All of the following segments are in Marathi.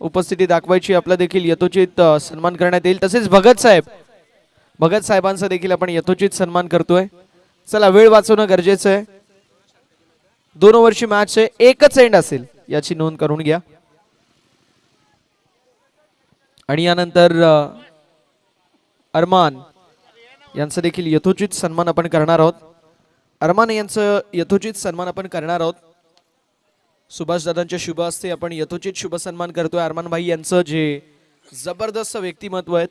उपस्थिती दाखवायची आपला देखील यथोचित सन्मान करण्यात येईल. तसेच भगत साहेब. भगत साहेबांचा देखील आपण यथोचित सन्मान करतोय. चला वेळ वाचवणं गरजेचं आहे. दोन ओव्हरची मॅच आहे. एकच एंड असेल याची नोंद करून घ्या. आणि यानंतर अरमान यांचं देखील यथोचित सन्मान आपण करणार आहोत. अरमान यांचं यथोचित सन्मान आपण करणार आहोत. सुभाषदादांच्या शुभ असते आपण यथोचित शुभ सन्मान करतोय. अरमान भाई यांचं जे जबरदस्त व्यक्तिमत्व आहेत.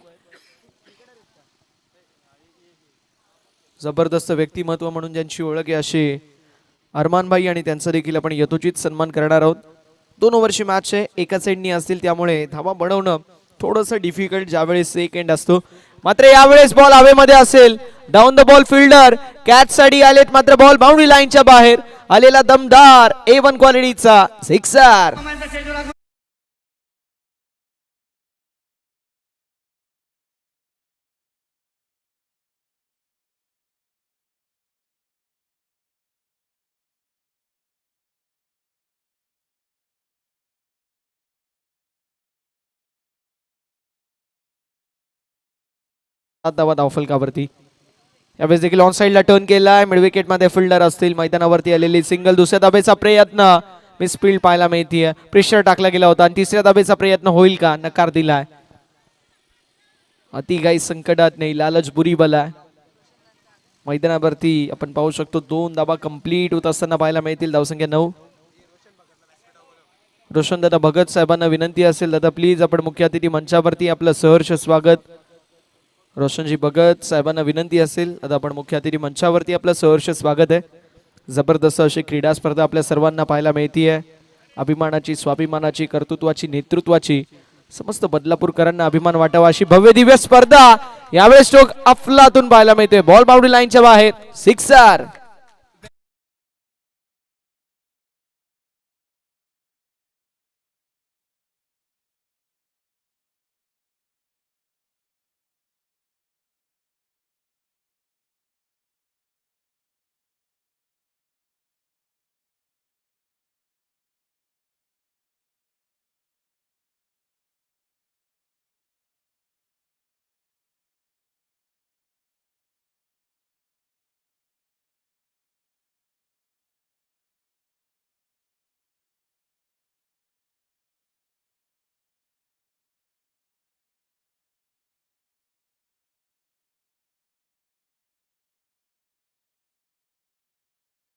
जबरदस्त व्यक्तिमत्व म्हणून ज्यांची ओळख आहे असे अरमान भाई आणि त्यांचा देखील आपण यथोचित सन्मान करणार आहोत. दोन ओव्हरची मॅच आहे. एका साईडनी असतील त्यामुळे धावा बनवणं थोडंसं डिफिकल्ट ज्यावेळेस एक एंड असतो. मात्र यावेळेस बॉल हवेमध्ये असेल. Down the ball fielder catch साठी आलेत मात्र बॉल बाउंड्री लाईनच्या बाहेर. आलेला दमदार ए वन क्वालिटीचा सिक्सर धावा धावफलकावरती. यावेळेस देखील ऑन साईडला टर्न केलाय. मिड फिल्डर असतील. मैदानावरती आलेली सिंगल दुसऱ्या दाबेचा प्रयत्न. मिस फील्ड पाहायला मिळतीये. प्रेशर टाकला गेला होता. आणि तिसऱ्या दाबेचा प्रयत्न होईल का? नकार दिलाय. अति काही संकटात नाही. लालच बुरी बला मैदानावरती आपण पाहू शकतो दोन धाबा कंप्लीट होत असताना पाहायला मिळतील. धावसंख्या नऊ. रोशन दादा भगत साहेबांना विनंती असेल दादा प्लीज आपण मुख्य अतिथी मंचावरती आपलं सहर्ष स्वागत. रोशनजी भगत साहेबांना विनंती असेल. आता आपण मुख्य अतिथी मंचावरती आपलं सहर्ष स्वागत आहे. जबरदस्त अशी क्रीडा स्पर्धा आपल्या सर्वांना पाहायला मिळतीये. अभिमानाची स्वाभिमानाची कर्तृत्वाची नेतृत्वाची समस्त बदलापूरकरांना अभिमान वाटावा अशी भव्य दिव्य स्पर्धा यावेळेस स्ट्रोक अफलातून पाहायला मिळते बॉल बाउंड्री लाईनच्या बाहेर. सिक्सर.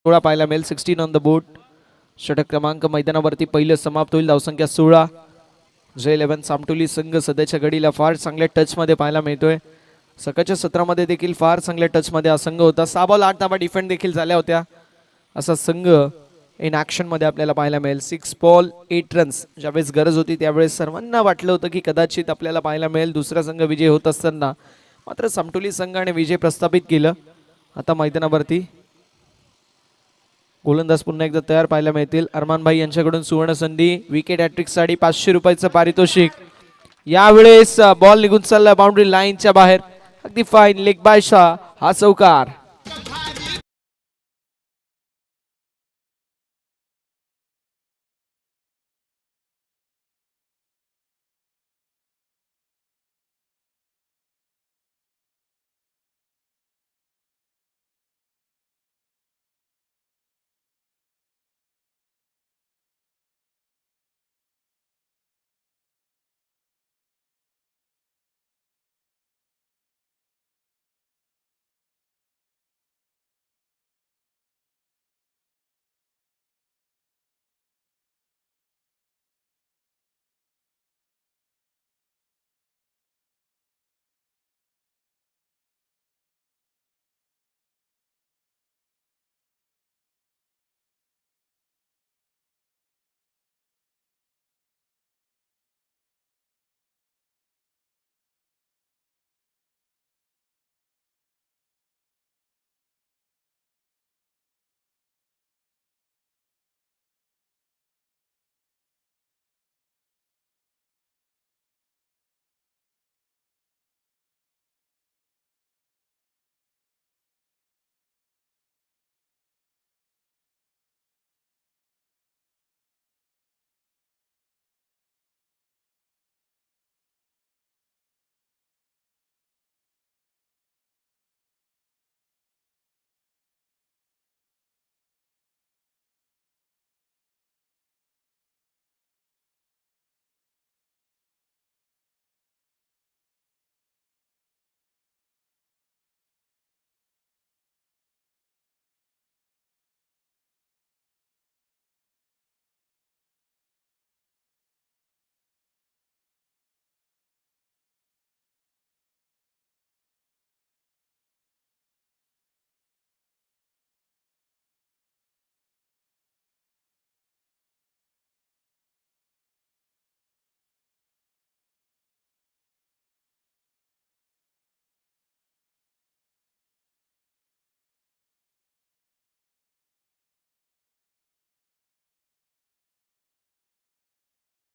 सोळा पाहायला मिळेल. सिक्स्टीन ऑन द बोट षटक क्रमांक मैदानावरती पहिलं समाप्त होईल. धावसंख्या सोळा. जे इलेव्हन सामटोली संघ सध्याच्या घडीला फार चांगल्या टचमध्ये पाहायला मिळतोय. सकाळच्या सत्रामध्ये देखील फार चांगल्या टचमध्ये हा संघ होता. सहा बॉल आठ धाबा डिफेंड देखील झाल्या होत्या. असा संघ इन ॲक्शनमध्ये आपल्याला पाहायला मिळेल. सिक्स बॉल एट रन्स ज्यावेळेस गरज होती त्यावेळेस सर्वांना वाटलं होतं की कदाचित आपल्याला पाहायला मिळेल. दुसरा संघ विजय होत असताना मात्र सामटोली संघाने विजय प्रस्थापित केलं. आता मैदानावरती गोलंदाज पुन्हा एकदा तयार पाहायला मिळतील. अरमान भाई यांच्याकडून सुवर्ण संधी विकेट हॅट्रिकसाठी पाचशे रुपयाचं पारितोषिक. यावेळेस बॉल निघून चालला बाउंड्री लाईनच्या बाहेर. अगदी फाईन लेग बाय शाह हा चौकार.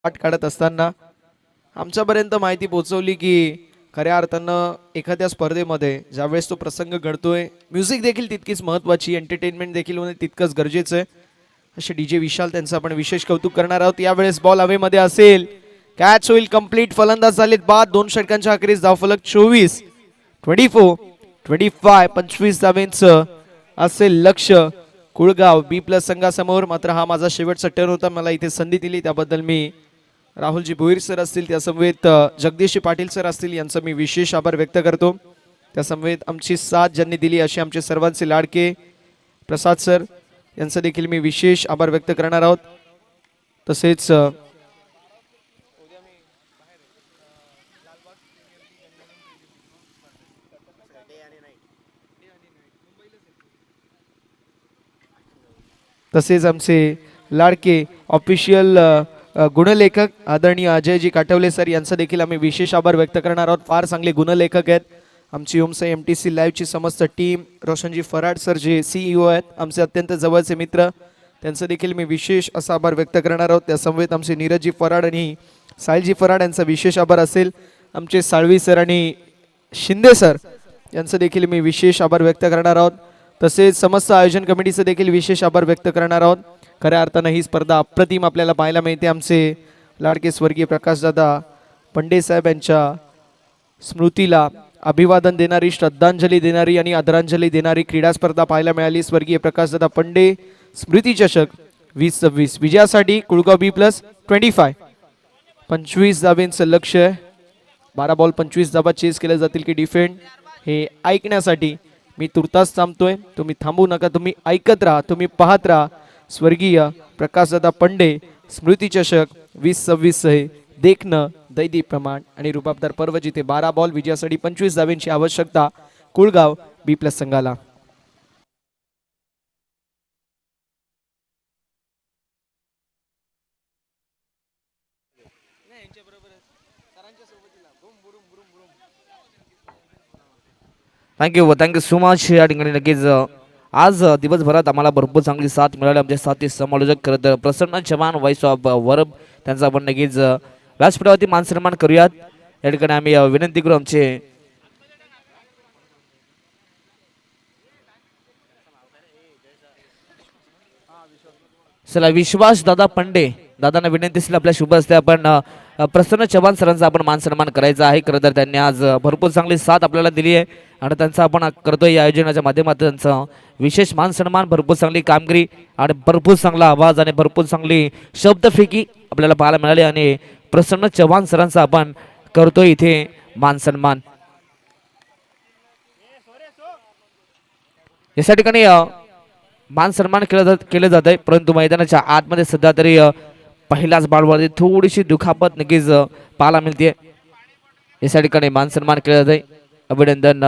वाट काढत असताना आमच्यापर्यंत माहिती पोहोचवली की खऱ्या अर्थानं एखाद्या स्पर्धेमध्ये ज्यावेळेस तो प्रसंग घडतोय म्युझिक देखील तितकीच महत्त्वाची एंटरटेनमेंट देखील होणे तितकंच गरजेचं आहे. असे डी जे विशाल त्यांचं आपण विशेष कौतुक करणार आहोत. यावेळेस बॉल हवेमध्ये असेल. कॅच होईल कंप्लीट फलंदाज झालेत बाद. दोन षटकांच्या अखेरीस धावफलक चोवीस ट्वेंटी फोर ट्वेंटी फाय पंचवीस धावेंचं असेल लक्ष कुळगाव बी प्लस संघासमोर. मात्र हा माझा शेवटचा टर्न होता. मला इथे संधी दिली. त्याबद्दल मी राहुलजी भोईर सर असतील त्यासमवेत जगदीश जगदीशजी पाटील सर असतील यांचा मी विशेष आभार व्यक्त करतो. त्यासमवेत आमची साथ ज्यांनी दिली असे आमचे सर्वांचे लाडके प्रसाद सर यांचा देखील मी विशेष आभार व्यक्त करणार आहोत. तसेच तसेच आमचे लाडके ऑफिशियल गुणलेखक आदरणीय अजयजी काटवले सर यांचा देखील आम्ही विशेष आभार व्यक्त करणार आहोत. फार चांगले गुणलेखक आहेत. आमची ओमसाई एम टी सी लाईव्हची समस्त टीम रोशनजी फराड सर जे सीईओ आहेत आमचे अत्यंत जवळचे मित्र त्यांचं देखील मी विशेष असा आभार व्यक्त करणार आहोत. त्या समवेत आमचे नीरजजी फराड आणि साहिलजी फराड यांचा विशेष आभार असेल. आमचे साळवी सर आणि शिंदे सर यांचं देखील मी विशेष आभार व्यक्त करणार आहोत. तसेच समस्त आयोजन कमिटीचं देखील विशेष आभार व्यक्त करणार आहोत. खऱ्या अर्थानं ही स्पर्धा अप्रतिम आपल्याला पाहायला मिळते आमचे लाडके स्वर्गीय प्रकाशदादा पंडेसाहेब यांच्या स्मृतीला अभिवादन देणारी श्रद्धांजली देणारी आणि आदरांजली देणारी क्रीडा स्पर्धा पाहायला मिळाली. स्वर्गीय प्रकाशदादा पंडे स्मृती चषक वीस सव्वीस. विजयासाठी Kulgaon B plus twenty five पंचवीस धावेंचं लक्ष आहे. बारा बॉल पंचवीस धाबा चेस केल्या जातील की डिफेंड हे ऐकण्यासाठी मी तुर्तास थांबतोय. तुम्ही थांबू नका. तुम्ही ऐकत राहा. तुम्ही पाहत राहा. स्वर्गीय प्रकाशदादा पंडे स्मृती चषक वीस सव्वीस सहे देखणं दैदीप्यमान आणि रुबाबदार पर्व जिथे बारा बॉल विजयासाठी पंचवीस धावेंची आवश्यकता कुळगाव बी प्लस संघाला. Thank you thank you so much या ठिकाणी नक्कीच आज दिवसभरात आम्हाला भरपूर चांगली साथ मिळाली. आमचे साथी समालोचक करत प्रसन्न चव्हाण वाईस ऑफ वरब त्यांचा आपण नक्कीच व्यासपीठावरती मानसन्मान करूयात. या ठिकाणी आम्ही विनंती करू आमचे चला विश्वास दादा पंडे. दादांना विनंती असेल आपल्या शुभ असते आपण प्रसन्न चव्हाण सरांचा आपण मान सन्मान करायचा आहे. खरं तर त्यांनी आज भरपूर चांगली साथ आपल्याला दिली आहे. आणि त्यांचा आपण करतोय या आयोजनाच्या माध्यमातून त्यांचा विशेष मान सन्मान भरपूर चांगली कामगिरी आणि भरपूर चांगला आवाज आणि भरपूर चांगली शब्दफेकी आपल्याला पाहायला मिळाली आणि प्रसन्न चव्हाण सरांचा आपण करतोय इथे मान सन्मान. या ठिकाणी मान सन्मान केलं जात केलं जात आहे परंतु मैदानाच्या आतमध्ये सध्या तरी पहिल्याच बॉलवरती थोडीशी दुखापत नक्कीच पाहायला मिळते या ठिकाणी मान सन्मान केलं आहे अभिनंदन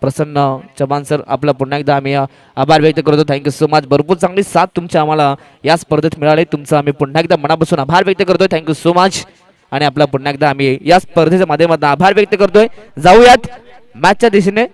प्रसन्न चव्हाण सर आपला पुन्हा एकदा आम्ही आभार व्यक्त करतो. थँक्यू सो मच भरपूर चांगली साथ तुमच्या आम्हाला या स्पर्धेत मिळाली. तुमचा आम्ही पुन्हा एकदा मनापासून आभार व्यक्त करतोय. थँक्यू सो मच आणि आपला पुन्हा एकदा आम्ही या स्पर्धेच्या माध्यमातून आभार व्यक्त करतोय. जाऊयात. मॅचच्या दिशेने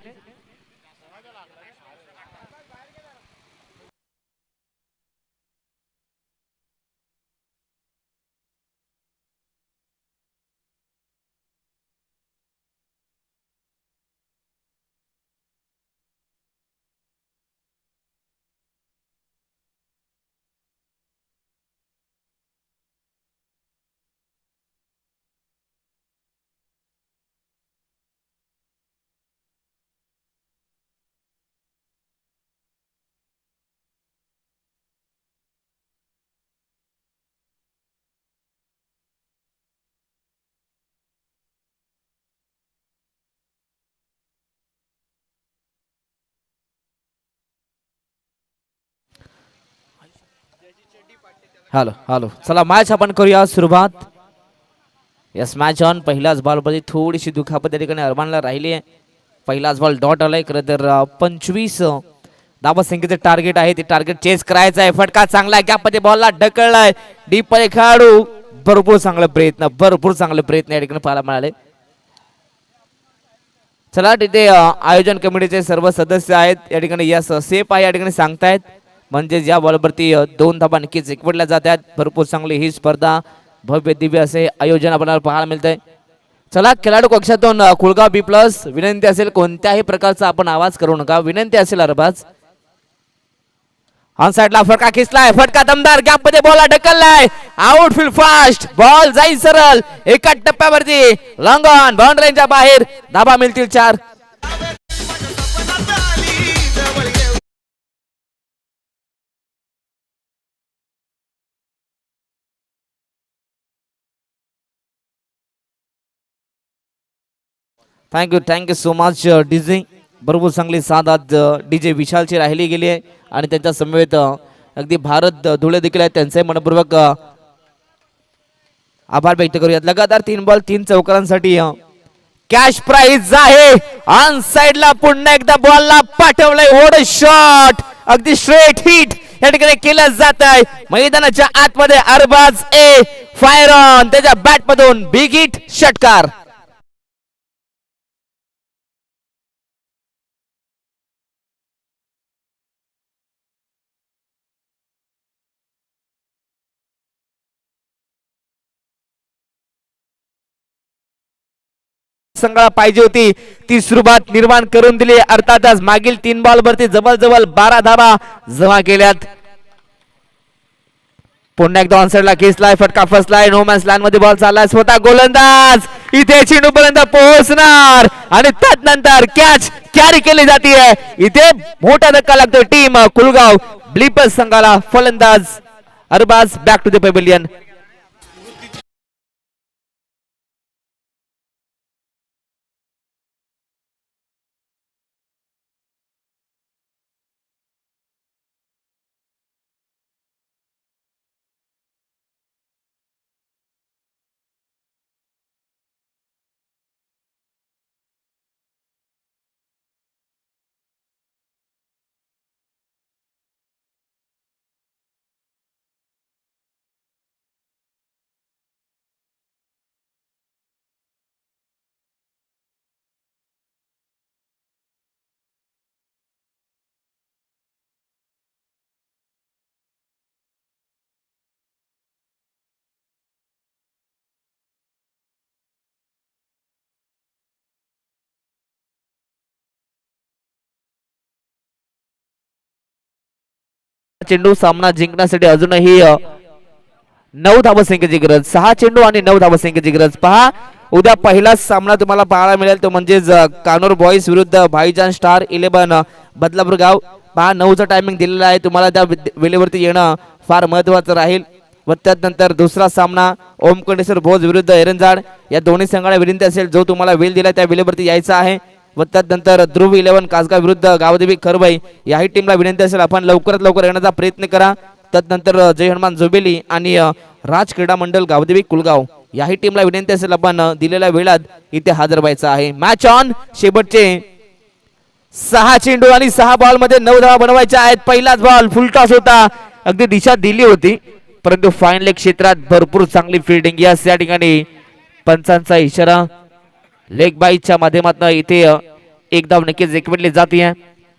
हॅलो हॅलो चला मॅच आपण करूया सुरुवात. यस मॅच ऑन पहिलाच बॉलमध्ये थोडीशी दुखापत त्या ठिकाणी अरमानला राहिली आहे. पहिलाच बॉल डॉट आलाय खरं तर पंचवीस दाबासंख्येचं टार्गेट आहे. ते टार्गेट चेस करायचं आहे. फटका चांगला आहे. गॅपमध्ये बॉलला ढकललाय. डीप खेळाडू. भरपूर चांगला प्रयत्न भरपूर चांगले प्रयत्न या ठिकाणी पाहायला मिळाले. चला तिथे आयोजन कमिटीचे सर्व सदस्य आहेत. या ठिकाणी यस सेफ आहे. या ठिकाणी सांगतायत. म्हणजेच या बॉलवरती दोन धाबा नक्कीच चिकवडल्या जात आहेत भरपूर चांगली ही स्पर्धा. भव्य दिव्य असे आयोजन आपल्याला पाहायला मिळतंय. चला खेळाडू कक्षातून कुळगाव बी प्लस विनंती असेल कोणत्याही प्रकारचा आपण आवाज करू नका. विनंती असेल अरबाज. ऑन साइडला फटका खेचलाय फटका दमदार. गॅपमध्ये बॉल ढकललाय. आउटफील्ड फास्ट बॉल जाईल सरळ. एका टप्प्यावरती. लॉंग ऑन बाउंड्रीच्या बाहेर. धाबा मिळतील चार. Thank you thank you so much DJ बरोबर चांगली साथ आज uh, डीजे विशालची राहिली गेली आहे. आणि त्यांच्या समवेत uh, अगदी भारत uh, धुळे देखील आहेत. त्यांचे मनपूर्वक आभार व्यक्त करूयात. लगातार तीन बॉल तीन चौकारांसाठी कॅश प्राइज आहे. ऑन साइडला पुन्हा एकदा बॉलला पाठवलंय. ओढ शॉट अगदी स्ट्रेट हिट या ठिकाणी केलं जात आहे मैदानाच्या आतमध्ये अरबाज ए. फायर ऑन त्याच्या बॅट मधून बिग हिट षटकार. संघाला पाहिजे होती. ती सुरुवात निर्माण करून दिली. अर्थातच मागील तीन बॉल वरती जवळ जवळ बारा धाबा जमा केल्यात. पुन्हा एकदा ऑनसाइडला खेचलाय फटका फसलाय नोमॅन्स लाईन मध्ये बॉल चाललाय. स्वतः गोलंदाज. इथे चेंडू पर्यंत पोहोचणार. आणि त्यानंतर कॅच कॅरी केली जाते इथे मोठा धक्का लागतो टीम कुलगाव ब्लिपस संघाला फलंदाज. Arbaz back to the pavilion चेंडू सामना जिंकण्यासाठी अजूनही नऊ धावसंख्येची गरज सहा चेंडू आणि नऊ धावसंख्येची गरज. पहा उद्या पहिलाच सामना तुम्हाला पाहायला मिळेल तो म्हणजेच अ, कानूर बॉईज विरुद्ध भाईजान स्टार इलेव्हन बदलापूर गाव. पहा नऊचा टायमिंग दिलेला आहे तुम्हाला त्या वेळेवरती येणं फार महत्वाचं राहील. व त्यानंतर दुसरा सामना ओमकंडेश्वर भोज विरुद्ध एरंजाड या दोन्ही संघाला विनंती असेल जो तुम्हाला वेळ दिला त्या वेळेवरती यायचा आहे. व त्यानंतर ध्रुव इलेव्हन कासगाव विरुद्ध गावदेवी खरबाई याही टीमला विनंती असेल आपण लवकरात लवकर येण्याचा प्रयत्न करा. त्यानंतर जय हनुमान जोबेली आणि राज क्रीडा मंडळ गावदेवी कुलगाव याही टीमला विनंती असेल आपण दिलेल्या वेळात इथे हजर व्हायचं आहे. मॅच ऑन शेवटचे सहा चेंडू आणि सहा बॉलमध्ये नऊ धावा बनवायच्या आहेत. पहिलाच बॉल फुल टॉस होता. अगदी दिशा दिली होती. परंतु फायनल क्षेत्रात भरपूर चांगली फिल्डिंग या ठिकाणी पंचांचा इशारा लेग बाईच्या माध्यमातून इथे एक धाव नक्कीच एकवटली जाते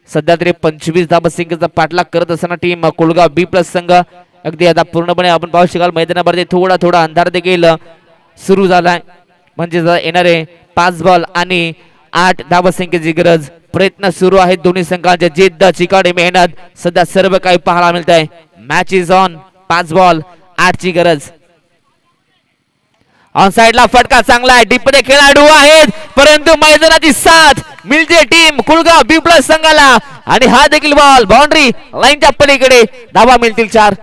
सध्या तरी पंचवीस धाव संख्येचा पाठलाग करत असताना टीम कोलगाव बी प्लस संघ अगदी आता पूर्णपणे आपण पाहू शकाल मैदानामध्ये थोडा थोडा अंधार देखील सुरू झालाय. म्हणजे येणारे पाच बॉल आणि आठ धावसंख्येची गरज प्रयत्न सुरू आहेत दोन्ही संघांच्या जिद्द चिकाडी मेहनत सध्या सर्व काही पाहायला मिळत आहे मॅच इज ऑन पाच बॉल आठची गरज. ऑन साईडला फटका चांगला आहे. डीपमध्ये खेळाडू आहेत. परंतु मैदानाची साथ मिळते टीम कुळगाव बी प्लस संघाला. आणि हा देखील बॉल बाउंड्री लाईनच्या पलीकडे. धावा मिळतील चार.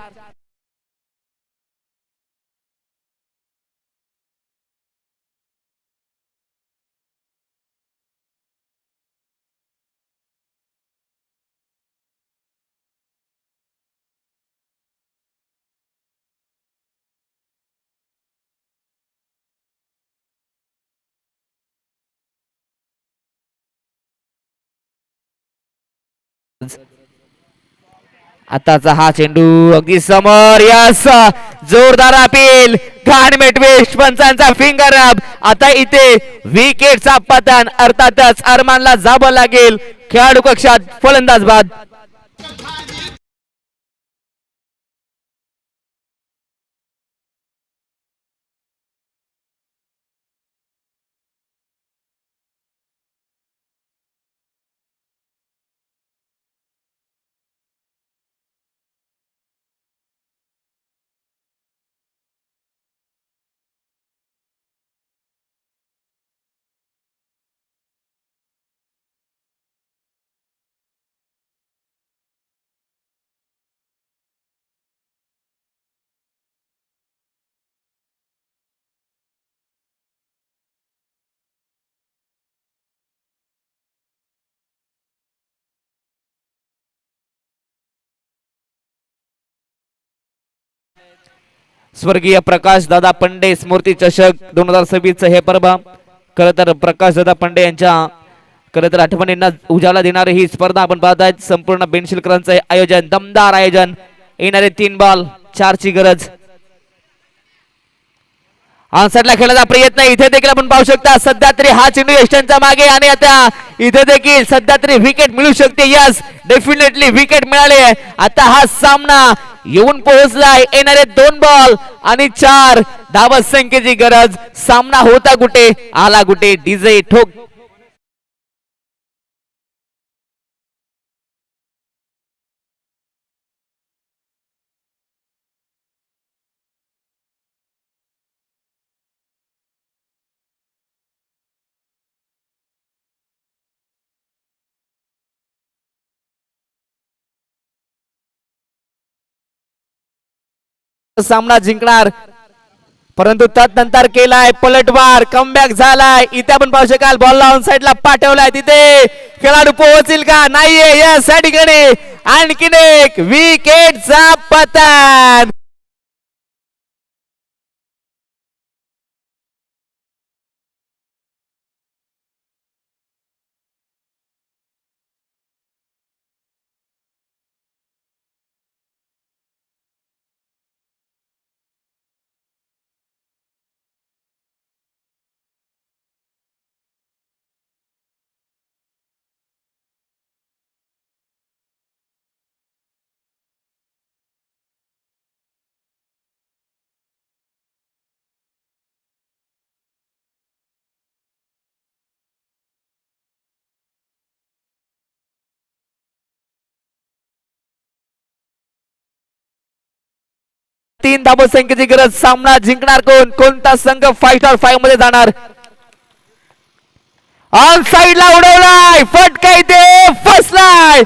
आताचा हा चेंडू अगदी समोर यस! जोरदार अपील! घाणमेट वेस्ट पंचांचा फिंगर अप आता इथे विकेटचा पतन अर्थातच अरमानला जावं लागेल. खेळाडू कक्षात फलंदाज बाद. स्वर्गीय प्रकाश दादा पंडे स्मृती चषक दोन हजार सव्वीस हे पर्व खरं तर प्रकाश दादा पंडे यांच्या खरं तर आठवणींना उजाला देणारी ही स्पर्धा आपण पाहत आहेत संपूर्ण बेनशिलकरांचं हे आयोजन दमदार आयोजन. येणारे तीन बॉल चारची गरज. आन्सरला खेळायचा प्रयत्न इथे देखील आपण पाहू शकता. सध्या तरी हा चेंडू यष्टांच्या मागे आणि आता इथे देखील सध्या तरी विकेट मिळू शकते. यस डेफिनेटली विकेट मिळाले आता हा सामना येऊन पोहोचलाय. येणारे दोन बॉल आणि चार. धावत संख्येची गरज सामना होता कुठे? आला कुठे? डीजे ठोक सामना जिंकणार. परंतु तदनंतर केलाय पलटवार कमबॅक झालाय. इथे आपण पाहू शकाल बॉल लावून साईडला पाठवलाय तिथे. खेळाडू पोहोचतील का? नाहीये या या ठिकाणी आणखीन एक विकेटचा पतन. तीन धाबो संख्येची गरज सामना जिंकणार कोण? कोणता संघ फाईव्ह स्टार फाईव्हमध्ये जाणार? ऑन साइडला उडवलाय. फटका इथे. फसलाय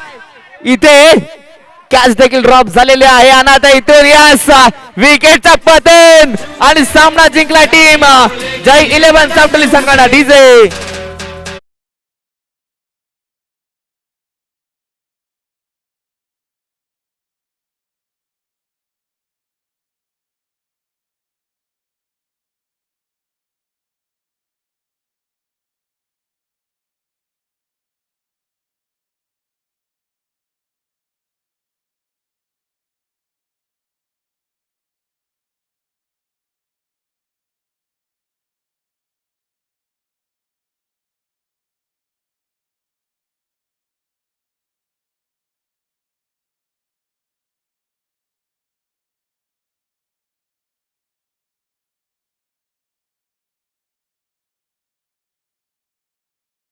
इथे कॅच देखील ड्रॉप झालेले आहे. आणि इथून यास विकेटचा पतन. आणि सामना जिंकला टीम जय इलेव्हन सावटली संघाला. डीजे